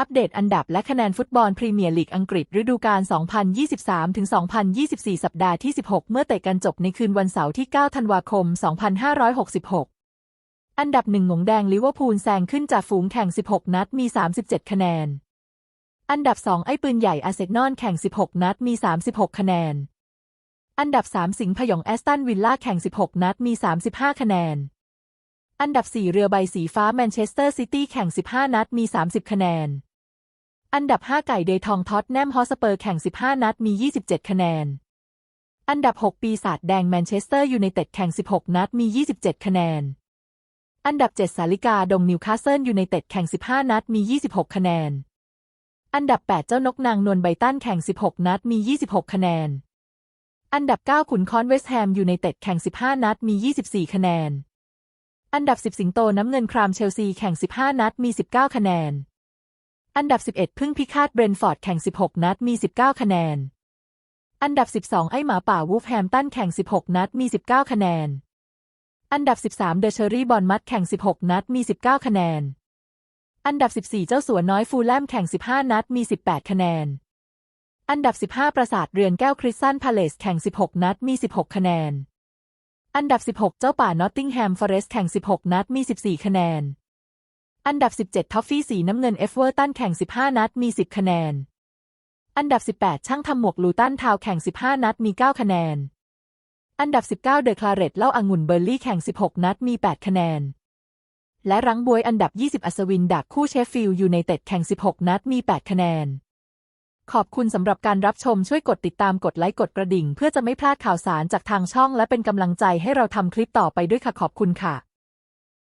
อัปเดตอันดับและคะแนนฟุตบอลพรีเมียร์ลีกอังกฤษฤดูกาล 2023-2024 สัปดาห์ที่ 16 เมื่อเตะกันจบในคืนวันเสาร์ที่ 9 ธันวาคม 2566 อันดับหนึ่งหงแดงลิเวอร์พูลแซงขึ้นจากฝูงแข่ง 16 นัดมี 37 คะแนน อันดับ 2 ไอ้ปืนใหญ่อาเซนอลแข่ง 16 นัดมี 36 คะแนน อันดับ 3 สิงห์พยองแอสตันวิลล่าแข่ง 16 นัดมี 35 คะแนนอันดับ 4 เรือใบสีฟ้าแมนเชสเตอร์ซิตี้แข่ง 15 นัดมี 30 คะแนน อันดับ 5 ไก่เดทองท็อตแนมฮอสเปอร์แข่ง 15 นัดมี 27 คะแนน อันดับ 6 ปีศาจแดงแมนเชสเตอร์ยูไนเต็ดแข่ง 16 นัดมี 27 คะแนน อันดับ 7 สาลิกาดงนิวคาสเซิลยูไนเต็ดแข่ง 15 นัดมี 26 คะแนน อันดับ 8 เจ้านกนางนวลไบตันแข่ง 16 นัดมี 26 คะแนน อันดับ 9 ขุนคอนเวสต์แฮมยูไนเต็ดแข่ง 15 นัดมี 24 คะแนน อันดับ 10 สิงโตน้ำเงินครามเชลซีแข่ง 15 นัดมี 19 คะแนน อันดับ 11 พึ่งพิฆาตเบรนฟอร์ดแข่ง 16 นัดมี 19 คะแนน อันดับ 12 ไอหมาป่าวูฟแฮมตันแข่ง 16 นัดมี 19 คะแนน อันดับ 13 เดอะเชอรี่บอลมัดแข่ง 16 นัดมี 19 คะแนน อันดับ 14 เจ้าสัวน้อยฟูลแลมแข่ง 15 นัดมี 18 คะแนน อันดับ 15 ประสาทเรือนแก้วคริสตันพาเลสแข่ง 16 นัดมี 16 คะแนน อันดับ 16 เจ้าป่านอตติงแฮมฟอเรสต์แข่ง 16 นัดมี 14 คะแนน อันดับ 17ทอฟฟี่สีน้ำเงินเอฟเวอร์ตันแข่ง 15 นัดมี 10 คะแนน อันดับ 18 ช่างทำหมวกลูตันทาวแข่ง 15 นัดมี 9 คะแนน อันดับ 19 เดอะคลาเรตเล่าอางุ่นเบอร์ลี่แข่ง 16 นัดมี 8 คะแนน และรังบวยอันดับ 20 อัศวินดาบคู่เชฟฟิลด์ยูไนเต็ดแข่ง 16 นัดมี 8 คะแนน ขอบคุณสำหรับการรับชมช่วยกดติดตามกดไลค์กดกระดิ่ง เพื่อจะไม่พลาดข่าวสารจากทางช่อง และเป็นกำลังใจให้เราทำคลิปต่อไปด้วยค่ะขอบคุณค่ะ